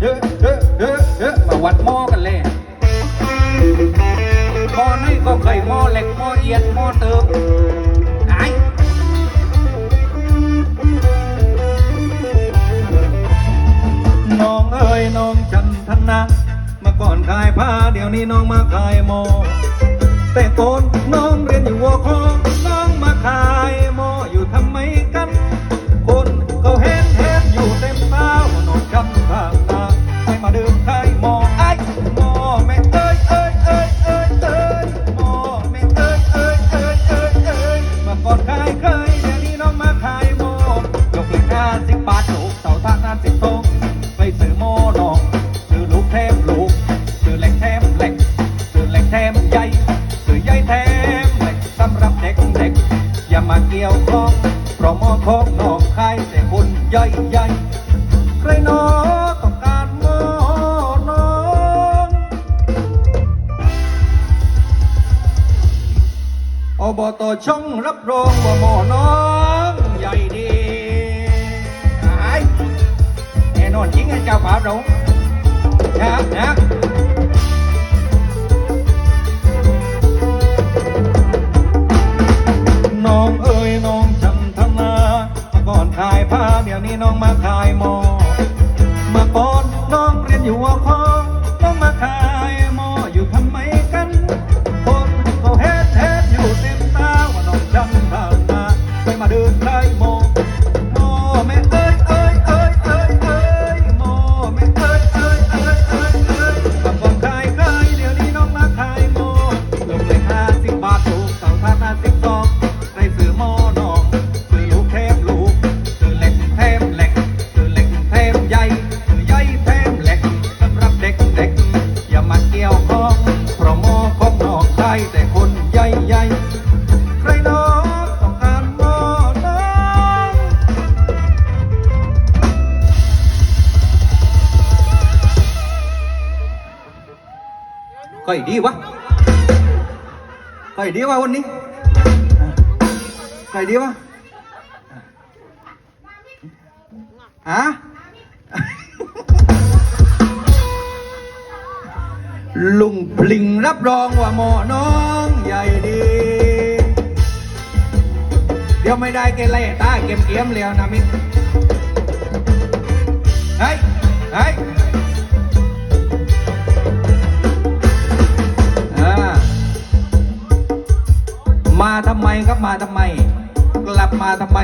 เฮ้เฮ้เฮ้เฮ้มาวัดหม้อกันเลยหม้อนี่ก็เคยหม้อเหล็กหม้อเอียดหม้อเติมไอ้น้องเอ้ยน้องจันทนะเมื่อก่อนขายผ้าเดี๋ยวนี้น้องมาขายหม้อแต่ก่อนน้องเรียนอยู่วัวคอาท่าห้าสิบตรงไปซื้อหม้องซื้อลูกแทมลูกซื้อเหล็กแทมเหล็กซื้อเหล็กแทมใหญ่ซื้อใหญ่แทมเหล็กสำหรับเด็กเด็กอย่ามาเกี่ยวข้องเพราะมอของน้องขายแต่คนใหญ่ใหญ่ใครนอต้องการหม้อน้องอบตช่องรับรองว่าหมน้องใหญ่ดี เจ้าป่าเรานะนะน้องเอ้ยน้องจำทนาเมื่อก่อนขายผ้าเดี๋ยวนี้น้องมาขายหมอเมื่อก่อนน้องเรียนอยู่วคน้องมาขาย ญ่ใหญ่ๆใครนอกต้องการหมอน้องก็อีดีวะก็อีดีวะวันนี้ก็อีดีวะอะลุงพลิงรับรองว่าหมอน้อง ใหญ่ดี เดี๋ยวไม่ได้เกเรตาเก็มเกียมแล้วนะมิเฮ้ยเฮ้ยอ่ามาทำไมครับมาทำไม กลับมาทำไม